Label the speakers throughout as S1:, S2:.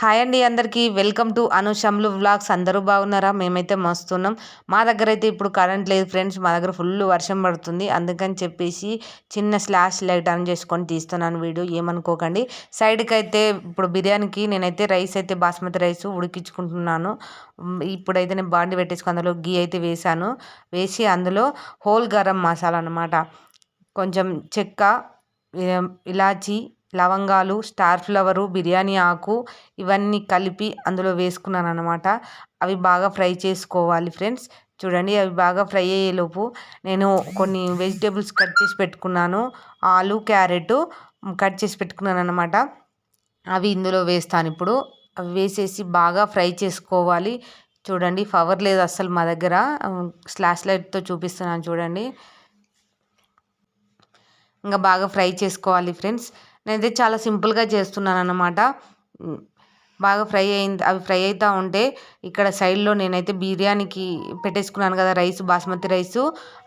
S1: Hi అండి అందరికీ. Welcome to అనుషమ్లు వ్లాగ్స్. అందరూ బాగున్నారా? మేమైతే మస్తున్నాం. మా దగ్గర అయితే ఇప్పుడు కరెంట్ లేదు ఫ్రెండ్స్. మా దగ్గర ఫుల్ వర్షం పడుతుంది. అందుకని చెప్పేసి చిన్న స్లాష్ లైట్ ఆన్ చేసుకొని తీస్తున్నాను వీడియో. ఏమనుకోకండి. సైడ్కి అయితే ఇప్పుడు బిర్యానీకి నేనైతే రైస్ అయితే బాస్మతి రైస్ ఉడికించుకుంటున్నాను. ఇప్పుడైతే నేను బాండి పెట్టేసుకుని అందులో గీ అయితే వేసాను వేసి అందులో హోల్ గరం మసాలా అనమాట కొంచెం చెక్క ఇలాచీ లవంగాలు స్టార్ ఫ్లవరు బిర్యానీ ఆకు ఇవన్నీ కలిపి అందులో వేసుకున్నాను అనమాట అవి బాగా ఫ్రై చేసుకోవాలి ఫ్రెండ్స్. చూడండి అవి బాగా ఫ్రై అయ్యేలోపు నేను కొన్ని వెజిటేబుల్స్ కట్ చేసి పెట్టుకున్నాను. ఆలు క్యారెట్ కట్ చేసి పెట్టుకున్నాను అనమాట అవి ఇందులో వేస్తాను ఇప్పుడు. అవి వేసేసి బాగా ఫ్రై చేసుకోవాలి. చూడండి పవర్ లేదు అస్సలు మా దగ్గర. స్లాష్ లైట్తో చూపిస్తున్నాను చూడండి. ఇంకా బాగా ఫ్రై చేసుకోవాలి ఫ్రెండ్స్. నేనైతే చాలా సింపుల్గా చేస్తున్నాను అన్నమాట బాగా ఫ్రై అయింది అవి ఫ్రై అవుతూ ఉంటే ఇక్కడ సైడ్లో నేనైతే బిర్యానీకి పెట్టేసుకున్నాను కదా రైస్ బాస్మతి రైస్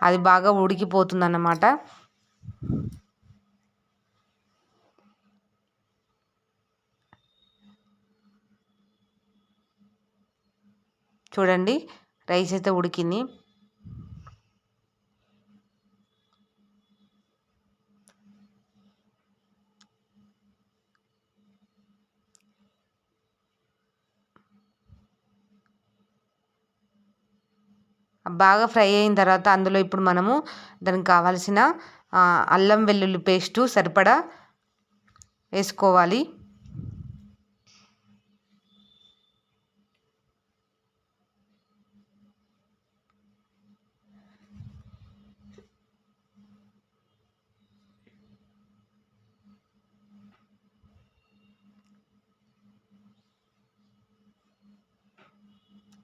S1: అది బాగా ఉడికిపోతుంది అన్నమాట చూడండి రైస్ అయితే ఉడికింది. బాగా ఫ్రై అయిన తర్వాత అందులో ఇప్పుడు మనము దానికి కావాల్సిన అల్లం వెల్లుల్లి పేస్టు సరిపడా వేసుకోవాలి.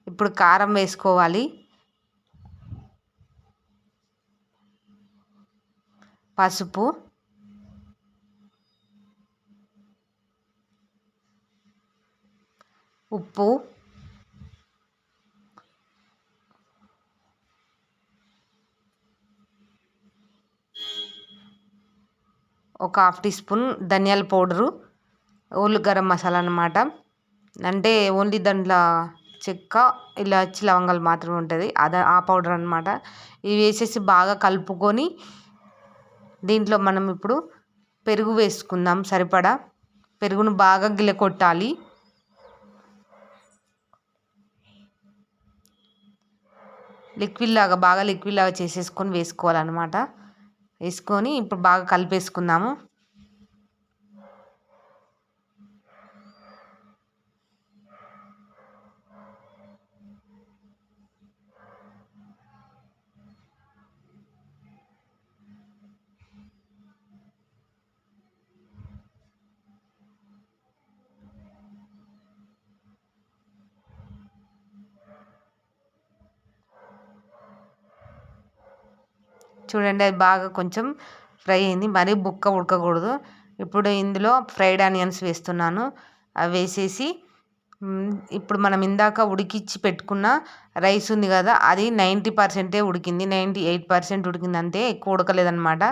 S1: ఇప్పుడు కారం వేసుకోవాలి. పసుపు. ఉప్పు. ఒక హాఫ్ టీ స్పూన్ ధనియాల పౌడరు. ఓన్లీ గరం మసాలా అనమాట అంటే ఓన్లీ దాంట్లో చెక్క ఇలాచి లవంగాలు మాత్రమే ఉంటుంది. అదే ఆ పౌడర్ అనమాట ఇవి వేసేసి బాగా కలుపుకొని దీంట్లో మనం ఇప్పుడు పెరుగు వేసుకుందాం. సరిపడా? పెరుగును బాగా గిల కొట్టాలి లిక్విడ్ లాగా బాగా లిక్విడ్ లాగా చేసేసుకొని వేసుకోవాలన్నమాట. వేసుకొని ఇప్పుడు బాగా కలిపేసుకుందాము. చూడండి అది బాగా కొంచెం ఫ్రై అయింది. మరీ బుక్క ఉడకకూడదు. ఇప్పుడు ఇందులో ఫ్రైడ్ ఆనియన్స్ వేస్తున్నాను. అవి వేసేసి ఇప్పుడు మనం ఇందాక ఉడికించి పెట్టుకున్న రైస్ ఉంది కదా అది నైంటీ పర్సెంటే ఉడికింది. నైంటీ ఎయిట్ పర్సెంట్ ఉడికింది అంతే ఎక్కువ ఉడకలేదనమాట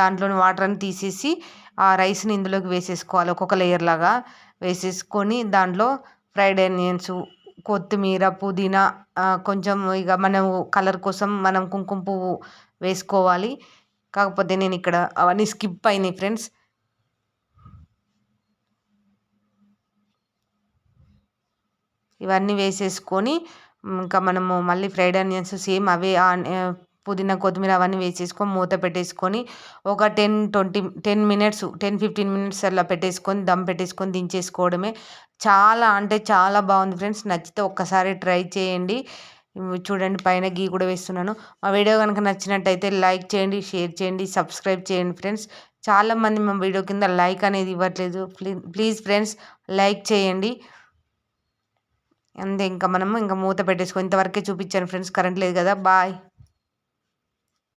S1: దాంట్లోని వాటర్ అని తీసేసి ఆ రైస్ని ఇందులోకి వేసేసుకోవాలి. ఒక్కొక్క లేయర్ లాగా వేసేసుకొని దాంట్లో ఫ్రైడ్ ఆనియన్స్ కొత్తిమీర పుదీనా కొంచెం ఇక మనం కలర్ కోసం మనం కుంకుమ పువ్వు వేసుకోవాలి. కాకపోతే నేను ఇక్కడ అవన్నీ స్కిప్ అయినాయి ఫ్రెండ్స్. ఇవన్నీ వేసేసుకొని ఇంకా మనము మళ్ళీ ఫ్రైడ్ ఆనియన్స్ సేమ్ అవే పుదీనా కొత్తిమీర అవన్నీ వేసేసుకొని మూత పెట్టేసుకొని ఒక ten twenty ten minutes ten fifteen minutes అలా పెట్టేసుకొని దమ్ పెట్టేసుకొని దించేసుకోవడమే. చాలా అంటే చాలా బాగుంది ఫ్రెండ్స్. నచ్చితే ఒక్కసారి ట్రై చేయండి. చూడండి పైన గీ కూడా వేస్తున్నాను. మా వీడియో కనుక నచ్చినట్టయితే లైక్ చేయండి షేర్ చేయండి సబ్స్క్రైబ్ చేయండి ఫ్రెండ్స్. చాలామంది మా వీడియో కింద లైక్ అనేది ఇవ్వట్లేదు. ప్లీజ్ ఫ్రెండ్స్ లైక్ చేయండి. అంతే ఇంకా మనము ఇంకా మూత పెట్టేసుకో ఇంతవరకే చూపించాను ఫ్రెండ్స్. కరెంట్ లేదు కదా. బాయ్.